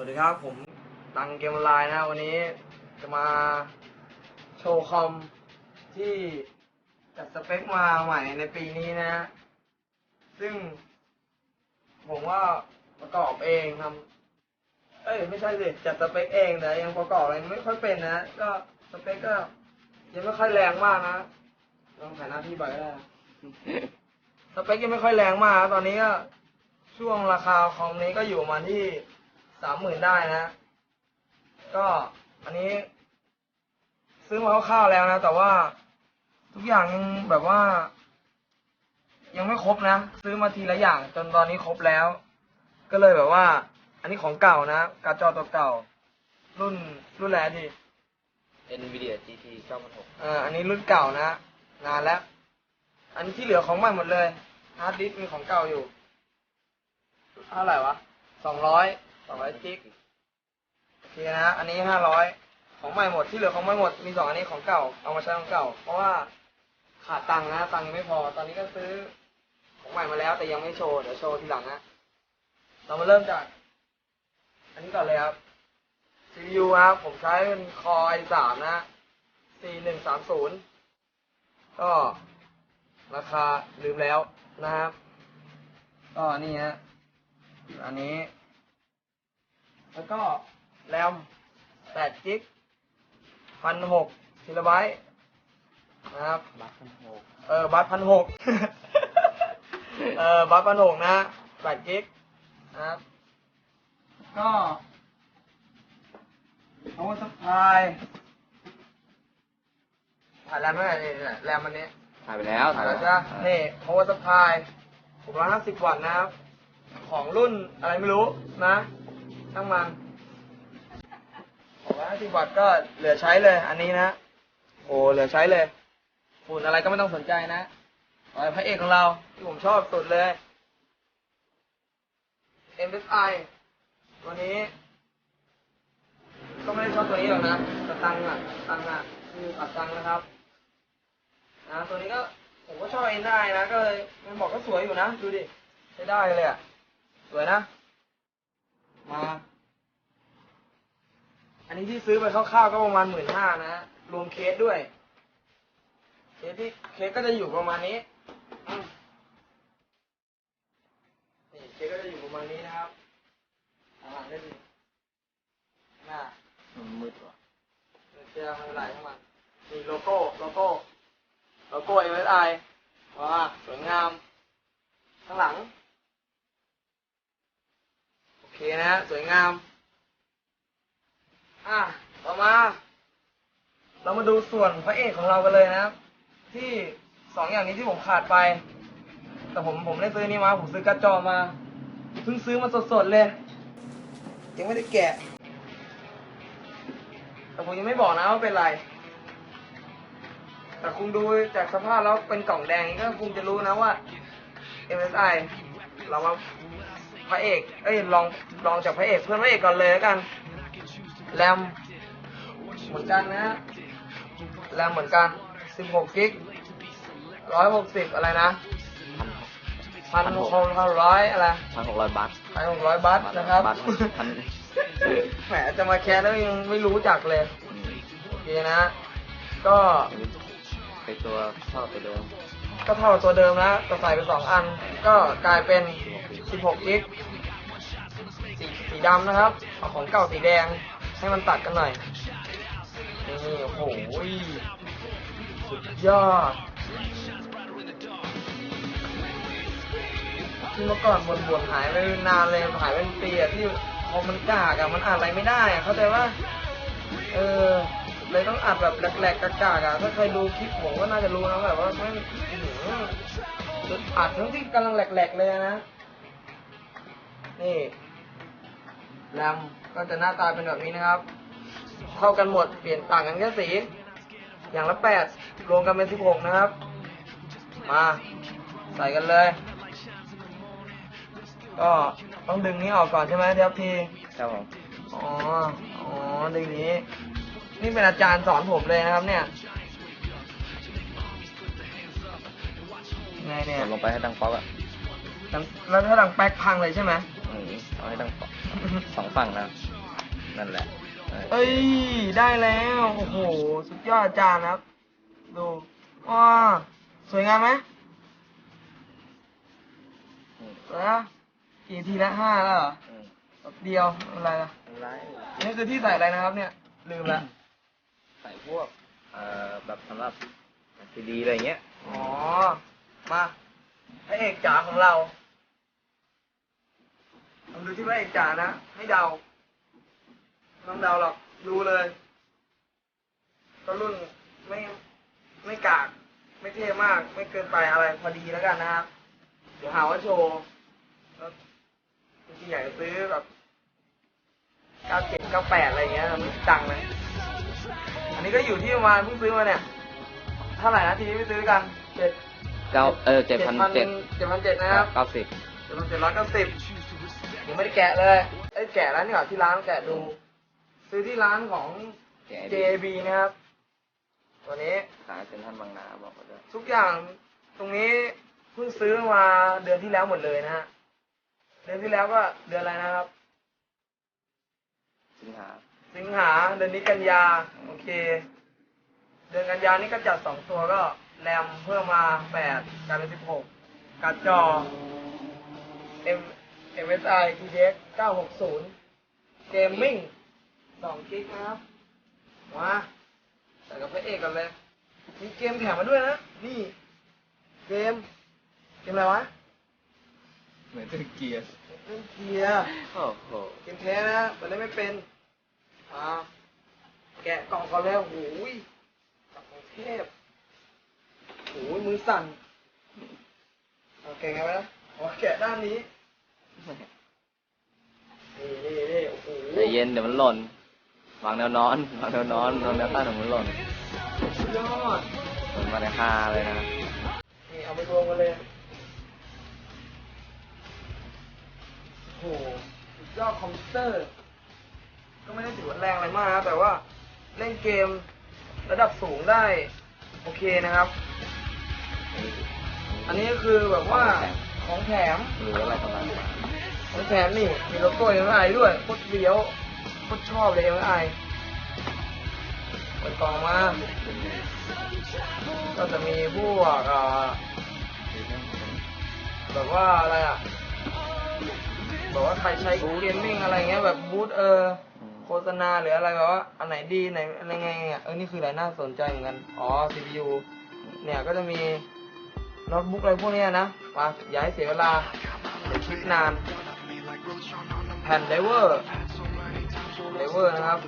สวัสดีครับ ผมตังเกมออนไลน์นะวันนี้จะมาโชว์คอมที่จัดสเปคมาใหม่ในปีนี้นะ ซึ่ง ผมว่าประกอบเองทำเอ้ยไม่ใช่สิจัดสเปคเองแต่ยังประกอบอะไรไม่ค่อยเป็นนะ ก็สเปคก็ ยังไม่ค่อยแรงมากนะลองถ่ายหน้าที่ไปก็ได้นะสเปคยังไม่ค่อยแรงมากนะตอนนี้ก็ช่วงราคาคอมนี้ก็อยู่ประมาณที่ สามหมื่นได้นะ ก็อันนี้ ซื้อมาคร่าวๆแล้วนะ แต่ว่าทุกอย่างยังแบบว่า ยังไม่ครบนะ ซื้อมาทีละอย่าง จนตอนนี้ครบแล้ว ก็เลยแบบว่า อันนี้ของเก่านะการ์ดจอตัวเก่า รุ่นรุ่นแรกดี NVIDIA GT 9,600เอ่ออันนี้รุ่นเก่านะ นานแล้ว อันนี้ที่เหลือของใหม่หมดเลยฮาร์ดดิสก์มีของเก่าอยู่เท่าไหร่วะสองร้อย สองร้อยจิกโอเคนะ อันนี้ห้าร้อยของใหม่หมดที่เหลือของใหม่หมดมีสองอันนี้ของเก่าเอามาใช้ของเก่า เพราะว่าขาดตังค์นะตังค์ยังไม่พอ ตอนนี้ก็ซื้อของใหม่มาแล้ว แต่ยังไม่โชว์เดี๋ยวโชว์ทีหลังนะเรามาเริ่มจาก อันนี้ก่อนเลยครับ CPU ครับผมใช้เป็น Core i3 นะ4130 ก็ราคาลืมแล้วนะครับ ก็นี่ฮะอันนี้ แล้วก็แรม8กิกพันหกกิโลไบต์นะครับบัตรหกเออบัตพันหกเออ บัตพันหกนะแปดกิกนะครับก็เอาสปายถ่ายแรมเท่าไหร่นี่เนี่ยแรมอันนี้ ถ่ายไปแล้วถ่ายแล้วจ้ะนี่ power supply 650 วัตต์นะครับ ของรุ่นอะไรไม่รู้นะ ช่างมัน650วัตต์ก็เหลือใช้เลย อันนี้นะ โอ้เหลือใช้เลยฝุ่นอะไรก็ไม่ต้องสนใจนะเอาพระเอกของเราที่ผมชอบสุดเลย MSI ตัวนี้ ก็ไม่ได้ชอบตัวนี้หรอกนะแต่ตังค์อะตังค์อะคือตัดตังค์นะครับนะตัวนี้ก็ผมก็ชอบเอ็นได้นะ ก็เลยมันบอกก็สวยอยู่นะ ดูดิใช้ได้เลยอะ สวยนะ มา อันนี้ที่ซื้อไปคร่าวๆก็ประมาณหมื่นห้านะรวมเคสด้วย เคสที่เคสก็จะอยู่ประมาณนี้อืมนี่เคสก็จะอยู่ประมาณนี้นะครับหลังได้ดีหน้ามันมืดว่ะเชื่อไม่เป็นไรทั้งมันนี่โลโก้โลโก้โลโก้ MSI ว้าสวยงาม ข้างหลัง โอเคนะ สวยงาม อะต่อมา เรามาดูส่วนพระเอกของเรากันเลยนะครับ ที่สองอย่างนี้ที่ผมขาดไป แต่ผมผมได้ซื้อนี่มาผมซื้อกร์ดจอมาเพิ่งซื้อมาสดๆเลย ยังไม่ได้แกะ แต่ผมยังไม่บอกนะว่าเป็นอะไร แต่คุณดูจากสภาพแล้วเป็นกล่องแดงก็คงจะรู้นะว่า MSI เรามาพระเอก เอ้ยลองลองจากพระเอกเพื่อนพระเอกก่อนเลยแล้วกัน แรมเหมือนกันนะฮะแรมเหมือนกัน 16กิก160 อะไรนะพันหกร้อยอะไรพันหกร้อยบาทพันหกร้อยบัตนะครับบัตพันแหมจะมาแคสแล้วยังไม่รู้จักเลยอืมโอเคนะ ก็เป็นตัวชอบตัวเดิม ก็เท่ากับตัวเดิมนะแต่ใส่ไปสองอัน ก็กลายเป็น 16กิกสีสีดำนะครับเอาของเก่าสีแดง ให้มันตัดกันหน่อยนี่โอ้โหสุดยอดที่เมื่อก่อนบนบนหายไปนานเลยหายไปเป็นปีอะที่พอมันกากอะมันอ่านอะไรไม่ได้อะเข้าใจว่าเออเลยต้องอัดแบบแหลกๆกากๆอะถ้าเคยดูคลิปผมก็น่าจะรู้นะแบบว่าไม่อื้ออัดทั้งที่กำลังแหลกๆเลยนะนี่ แรมก็จะหน้าตาเป็นแบบนี้นะครับ เท่ากันหมดเปลี่ยนต่างกันแค่สี อย่างละแปดรวมกันเป็นสิบหกนะครับ มาใส่กันเลย ก็ต้องดึงนี้ออกก่อนใช่ไหมเทียบทีครับผมอ๋ออ๋อดึงนี้ นี่เป็นอาจารย์สอนผมเลยนะครับ เนี่ยไงเนี่ยกดลงไปให้ดังป๊อกอะดังแล้วถ้าดังแป๊กพังเลยใช่ไหมอืมเอาให้ดังป๊อก สองฝั่งนะอนั่นแหละเออเอ้ย ได้แล้ว โอ้โห สุดยอดอาจารย์ครับ ดูว้าสวยงามไหมอืมสวยนะกี่ทีละห้าแล้วเหรออืมแป๊บเดียวอะไรล่ะอะไรอันนี่คือที่ใส่อะไรนะครับ เนี่ย ลืมละใส่พวกเอ่อแบบสำหรับซีดีอะไรเงี้ย อ๋อ มาพระเอกจ๋าของเรา ลองดูที่พระเอกจ๋านะให้เดาไม่ต้องเดาหรอกดูเลยก็รุ่นไม่ไม่กาก ไม่เท่มาก ไม่เกินไปอะไรพอดีแล้วกันนะครับ เดี๋ยวหาว่าโชว์แล้วจริงๆอยากจะซื้อแบบ97 98อะไรอย่างเงี้ยไม่มีตังค์เลยอันนี้ก็อยู่ที่ประมาณเพิ่งซื้อมาเนี่ยเท่าไหร่นะทีนี้ไปซื้อกันเจ็ดเก้าเออเจ็ดพันเจ็ดเจ็ดพันเจ็ดนะครับเก้าสิบเจ็ดพันเจ็ดร้อยเก้าสิบ ยังไม่ได้แกะเลยเอ้ยแกะแล้วนี่ก่อนที่ร้านแกะดู ซื้อที่ร้านของ JB นะครับ ตัวนี้ขายเซ็นทรัลบางนาบอกเขาด้วยทุกอย่างตรงนี้เพิ่งซื้อมาเดือนที่แล้วหมดเลยนะฮะเดือนที่แล้วก็เดือนอะไรนะครับ สิงหาสิงหาเดือนนี้กันยาโอเค เดือนกันยานี่ก็จัดสองตัวก็แรมเพิ่มมาแปดกลายเป็นสิบหกการ์ดจอ M MSI GTX 960 Gaming 2กิกนะครับ มาใส่กับพระเอกกันเลย มีเกมแถมมาด้วยนะ นี่ เกม เกมอะไรวะ เหมือนเป็นเกียร์เล่นเกียร์โอ้โหเกมแท้นะแต่เล่นไม่เป็น อ่า แกะกล่องก่อนเลยโอ้โหยจากกรุงเทพโอ้โหมือสั่น เอาแกะไงวะนะอ๋อแกะด้านนี้นี่นี่นี่โอ้โห ใจเย็นเดี๋ยวมันหล่นวางแนวนอนวางแนวนอนวางแนวตั้งเดี๋ยวมันหล่นสุดยอดมันมาในคาเลยนะนี่เอาไปรวมกันเลยโอ้โหยอดคอมพิวเตอร์ ก็ไม่ได้ถือว่าแรงอะไรมากนะแต่ว่าเล่นเกมระดับสูงได้ โอเคนะครับ อันนี้ก็คือแบบว่าของแถมหรืออะไรประมาณนั้น ของแถมนี่มีโลโก้ MI ด้วยโคตรเลี้ยวโคตรชอบเลย MI เปิดกล่องมา ก็จะมีพวกอ่อแบบว่าอะไรอะแบบว่าใครใช้เกมมิ่งอะไรเงี้ยแบบบูทเออโฆษณาหรืออะไรแบบว่าอันไหนดีไหนอะไรไงอะเออนี่คืออะไรน่าสนใจเหมือนกัน อ๋อ CPU เนี่ยก็จะมีโน้ตบุ๊กอะไรพวกนี้นะมาอย่าให้เสียเวลาเดี๋ยวคลิปนาน แผ่นไดเวอร์ไดเวอร์นะครับ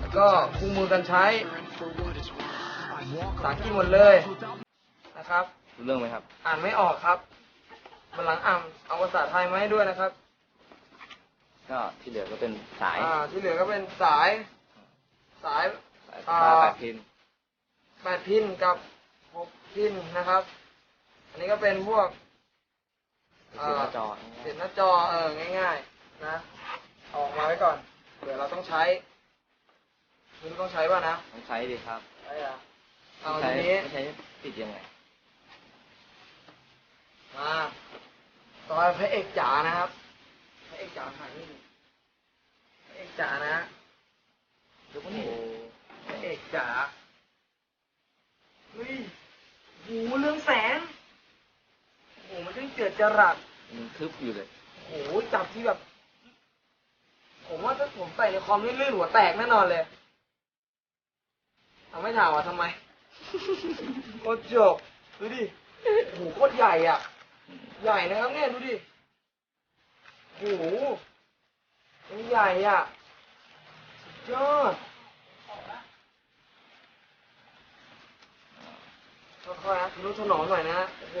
แล้วก็คู่มือการใช้ภาษาอังกฤษหมดเลยนะครับรู้เรื่องไหมครับ อ่านไม่ออกครับวันหลังอ่านเอาภาษาไทยมาให้ด้วยนะครับ ก็ที่เหลือก็เป็นสาย อ่า ที่เหลือก็เป็นสาย สายสายอ่าสายแปดพินแปดพินกับหกพินนะครับ อันนี้ก็เป็นพวก เสียบหน้าจอ เสียบหน้าจอเออง่าย ๆ นะเอาออกมาไว้ก่อนเผื่อเราต้องใช้คุณต้องใช้ป่ะนะต้องใช้ดีครับใช่อะเอาใช้ทีนี้ไม่ใช้ติดยังไงมาต่อไปพระเอกจ๋านะครับพระเอกจ๋าถ่ายนี่พระเอกจ๋านะดูพวกนี้พระเอกจ๋าเฮ้ยโหเรื่องแสงโหมันช่างเกิดจรัส มันทึบอยู่เลยโหจับที่แบบ ผมว่าถ้าผมใส่ในคอมลื่นๆหัวแตกแน่นอนเลยเอาไม่ถามว่าทำไม โคตรจบดูดิโหโคตรใหญ่อะ ใหญ่นะครับเนี่ยดูดิโหมันใหญ่อะสุดยอดค่อยๆนะทะนุถนอมหน่อยนะ โอ้โห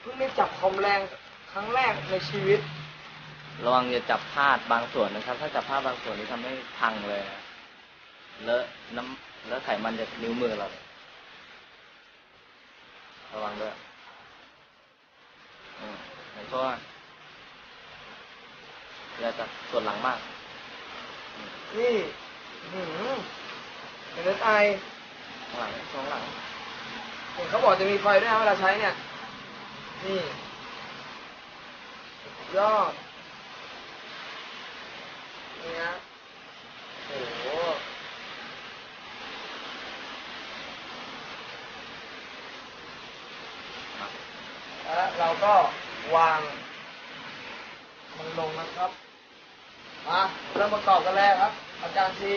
เพิ่งได้จับคอมแรงค รั้งแรกในชีวิต ระวังอย่าจับพลาดบางส่วนนะครับ ถ้าจับพลาดบางส่วนนี่ทำให้พังเลยนะเลอะน้ำเลอะไขมันจากนิ้วมือเราระวังด้วยอืมเพราะว่าอย่าจับส่วนหลังมาก นี่หืมเห็นไอข้างหลังข้างหลัง เห็นเขาบอกจะมีไฟด้วยนะเวลาใช้เนี่ย นี่ ยอดเนี่ยโอ้โหแล้วเราก็วาง มันลงนะครับมาเริ่มประกอบกันแรกครับ อาจารย์ซี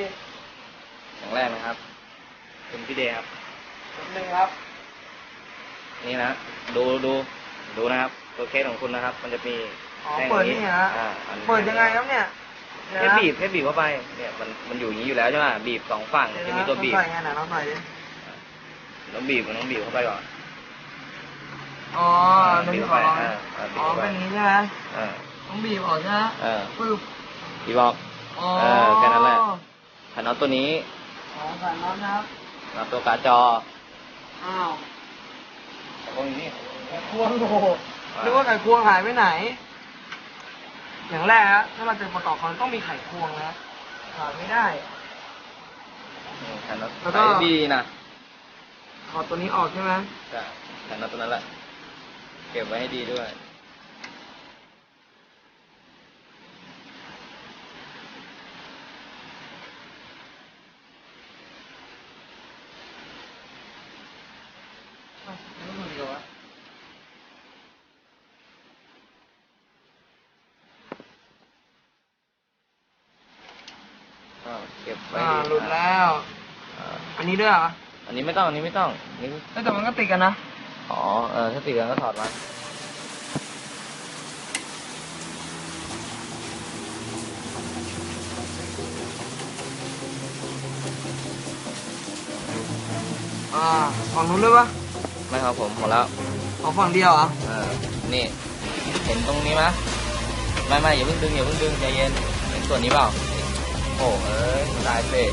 อย่างแรกนะครับเป็นพี่เดย์ครับหนึ่งครับ นี่นะ ดูดูดูนะครับ ตัวเคสของคุณนะครับ มันจะมี อ๋อแท่งเปิดนี้นี่ฮะอ่าอันเปิดยังไงครับเนี่ยเดี๋ยวแค่นะบีบแค่บีบเข้าไป เนี่ยมันมันอยู่อย่างนี้อยู่แล้วใช่ไหมบีบสองฝั่งเดี๋ยวจะนะมีตัวบีบต้องใส่ไงไหนเราใส่ดิต้องบีบมันต้องบีบเข้าไปก่อน อ๋อหนึ่งสองเออเออบีบอ๋อเข้าไปเป็นอย่างนี้ใช่ไหมเออต้องบีบออกใช่ไหมเออ ปึ๊บบีบออก อ๋อเออแค่นั้นแหละ ขันน็อตตัวนี้อ๋อใส่น็อตนะครับน็อตตัวการ์ดจออ้าวตรงนี้ ไขควงโอ้โหนึกว่าไขควงหายไปไหน อย่างแรกฮะถ้าเราจะประกอบคอนต้องมีไขควงนะขาดไม่ได้นี่ขันน็อตแล้วก็ใส่ดีนะถอดตัวนี้ออกใช่ไหม ใช่ขันน็อตตัวนั้นแหละ เก็บไว้ให้ดีด้วย อะไม่รู้ดีกว่าวะ ก็เก็บไว้อ่าดีหลุดแล้ว อ่าอันนี้ด้วยเหรออันนี้ไม่ต้อง อันนี้ไม่ต้องนี่เอ้ยแต่มันก็ติดกันนะ อ๋อ เออ ถ้าติดกันก็ถอดมาอ่าฝั่งนู้นด้วยปะไม่ครับผมหมดแล้ว เอาฝั่งเดียวเหรอเออ นี่ เห็นตรงนี้ไหมไม่ไม่อย่าเพิ่งดึงอย่าเพิ่งดึงใจเย็นเห็นส่วนนี้เปล่าโอ้เอ้ยตายเสร็จ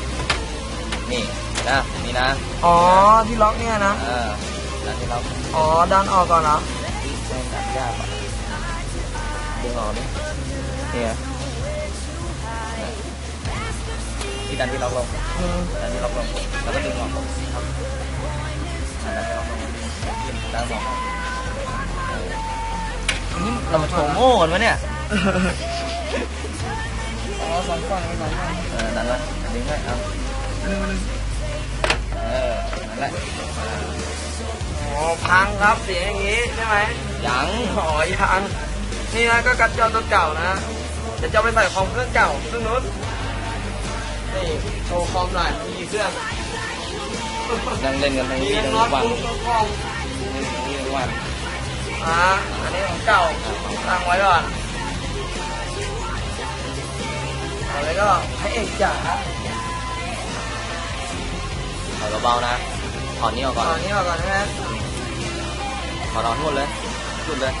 นี่นะนี่นะอ๋อที่ล็อกเนี่ยนะเออแล้วที่เราอ๋อดันออกก่อนเหรอไม่ตัดยากอะดึงออกดินี่ไงเนี่ยที่ดันที่ล็อกลงอืมดันที่ล็อกลงแล้วก็ดึงออกครับอ่าดันที่ล็อกลงดึงดันออกเอออันนี้เรามาโชว์โง่กันวะเนี่ยอ๋อ สองฝั่งสองฝั่งเออดันไว้ดึงไว้เอาหนึ่งหนึ่งเออนั่นแหละอ่าอ๋อพังครับเสียงอย่างนี้ใช่ไหมยังอ๋อยพังนี่นะก็กัดจอตัวเก่านะเดี๋ยวจะไปใส่คอมเครื่องเก่าเครื่องนู้นนี่โชว์คอมหน่อยมีเครื่องนั่งเล่นกันทั้งนี้ทั้งงน็อตวันบุ๊กทั้งคอมเล่นทั้งวี่ทั้งวันอ่าอันนี้ของเก่าตั้งไว้ก่อน แล้วก็ให้เอกจ๋าถอยเบาๆนะถอนนี้ออกก่อนตอนนี้เอาก่อนใช่ไหมถอนออกทั้งหมดเลยสุดเลย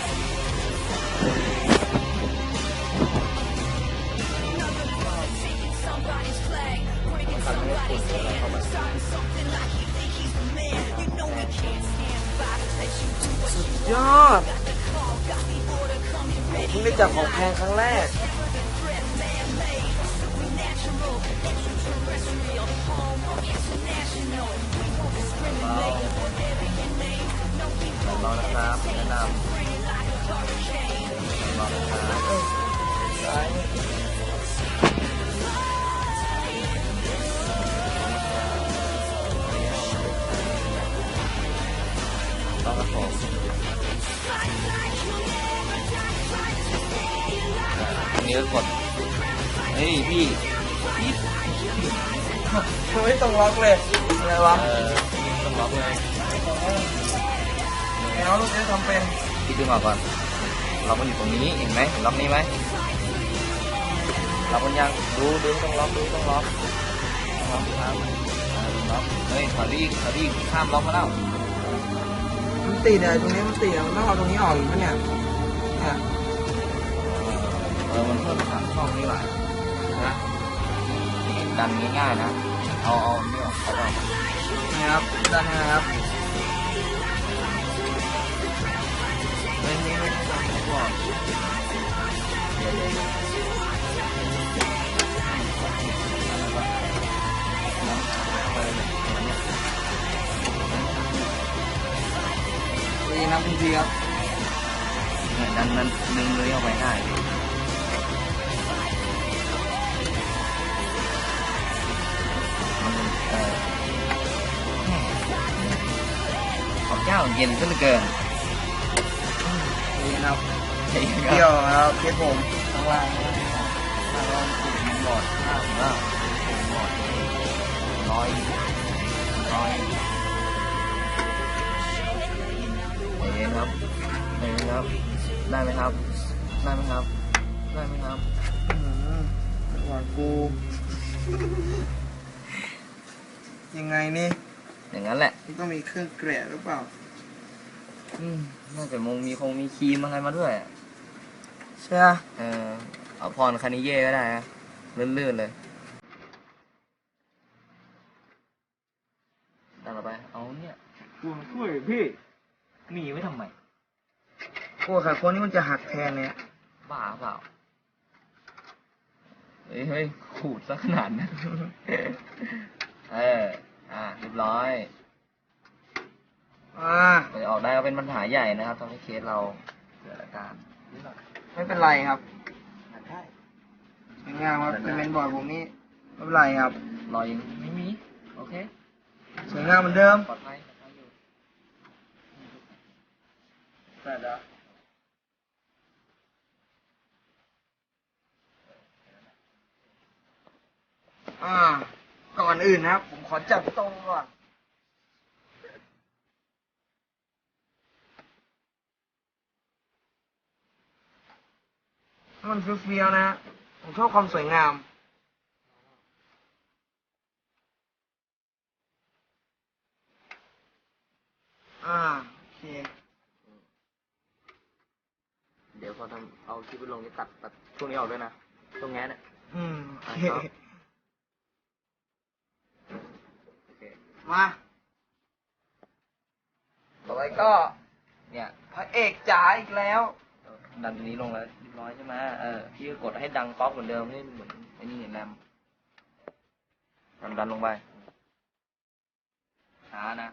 ยอดเพิ่งได้จับของแพงครั้งแรก เบานะครับแนะนำเบาๆนะครับต้องกระผมอันนี้ก็กดเฮ้ยพี่พี่ ไม่ต้องล็อกเลย อะไรวะเออต้องล็อกเลยแมวลูกจะทำเป็นพี่ดึงออกก่อนล็อกมันอยู่ตรงนี้เห็นไหมเห็นล็อกนี้ไหมล็อกมันยังดูดูต้องล็อกดูต้องล็อกต้องล็อกครับอ่าดูล็อกเฮ้ยถอยไปอีกถอยไปอีกข้ามล็อกมาแล้วมันติดอะตรงนี้มันติดอะมันต้องเอาตรงนี้ออกอีกปะเนี่ยเนี่ยเออมันเพิ่มสามช่องนี่หว่านะนี่ ดันง่ายๆนะ เอาเอาเนี่ออกเอาออกนี่ครับด้านนี้นะครับเฮ้ยนี่ไม่ใช่ดันไม่ก่อนเดี๋ยเดี๋ยวเดี๋ยวอะไรวะเอาไปเลยเอาเนี่ยดีนะคุณพี่ครับเนี่ยดันมันดึงเลยออกไปได้มั เจ้าเย็นซะเหลือเกินดีนะครับเฮ้ยเกี่ยวนะครับเคสผมข้างล่างข้างล่างติดมันบหมดห้าถึงแล้วหมดร้อยร้อยใจเย็นครับใจเย็นครับ ได้ไหมครับ ได้ไหมครับ ได้ไหมครับอืมหวานกูยังไงนี่ อย่างนั้นแหละมันต้องมีเครื่องเกลี่ยหรือเปล่า อืมน่าจะมงมีคงมีครีมอะไรมาด้วยอะใช่ไหมเออเอาพรคานิเย่ก็ได้นะลื่นๆเลยต่อไปเอาเนี่ยคุณช่วยพี่ มีไว้ทำไมพวกไข่คนนี้มันจะหักแทนเนี่ยบ้าเปล่าเฮ้ยเฮ้ยขูดซะขนาดนั้น เออ อ่าเรียบร้อยอ่าเดี๋ยวออกได้ก็เป็นปัญหาใหญ่นะครับทำให้เคสเราเกิดอาการนิดหน่อยไม่เป็นไรครับได้สวยงามครับเป็นเมนบอร์ดผมนี่ไม่เป็นไรครับรอยยังไม่มี โอเคสวยงามเหมือนเดิมปลอดภัยปลอดภัยอยู่แต่ละอ่าก่ อนอื่นนะครับ ผมขอจับตรงก่อนให้มันเฟี้ยวๆนะฮะผมชอบความสวยงามอ่าโอเคเดี๋ยวพอทำเอาคลิปไปลงนี่ตัดตัดช่วงนี้ออกด้วยนะ ตรงแง้เนี่ยอืมโอเค ครับ โอเค มาต่อไปก็ เนี่ยพระเอกจ๋าอีกแล้ว ดันตัวนี้ลงแล้วเรียบร้อยใช่ไหมเออพี่ก็กดให้ดังป๊อกเหมือนเดิมนี่เหมือนไอ้นี่แรมดันดันลงไปช้านะ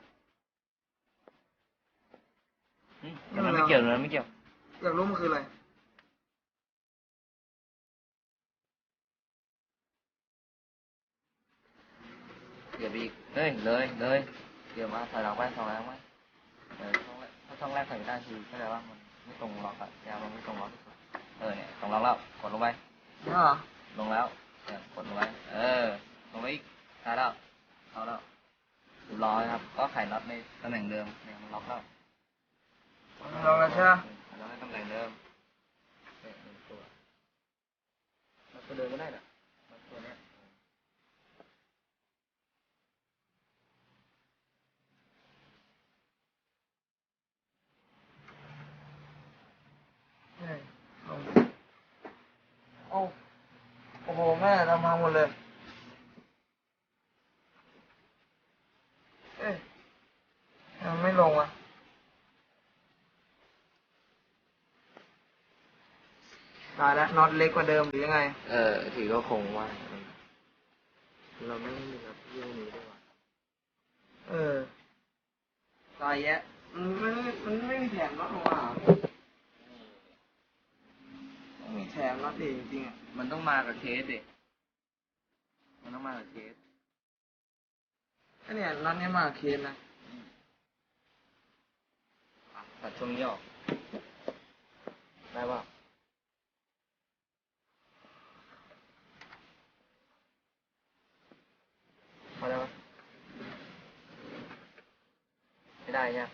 อืมเดี๋ยวมันไม่เกี่ยวเลยไม่เกี่ยว อยากรู้มันคืออะไร เดี๋ยวไปอีก เฮ้ยเลยเลยเดี๋ยวมาถอยหลังไปถอยหลังไปเออช่องแรกถ้าช่องแรกถอยไม่ได้คือเข้าใจว่ามันไม่ตรงล็อกอะยาวมันไม่ตรงล็อกที่สุดเออเนี่ยตรงล็อกแล้วกดลงไปนี่เหรอลงแล้วเนี่ยกดลงไปเออลงไปอีกได้แล้วเอาแล้วเรียบร้อยครับ ก็ไขน็อตในตำแหน่งเดิมเนี่ยมันล็อกแล้วลองแล้วใช่ไหมไขน็อตในตำแหน่งเดิมเนี่ยหนึ่งตัวมันตัวเดิมก็ได้นะมันตัวเนี้ย ใช่ลองโอ้โอ้โห แม่ทำพังหมดเลย เอ๊ะมันไม่ลงอะตายแล้วน็อตเล็กกว่าเดิมหรือยังไง เออถือก็คงว่าเราไม่มีครับยี่ห้อนี้ด้วยว่ะเออตายแยะมันไม่มันไม่มีแถมน็อตลงมาเหรอต้องมี แถมน็อตดีจริงๆอะมันต้องมากับเคสดิมันต้องมากับเคสก็เนี่ยน็อตเนี้ยมากับเคสนะอะตัดช่วงนี้ออกได้ป่ะพอได้ป่ะไม่ได้เนี่ย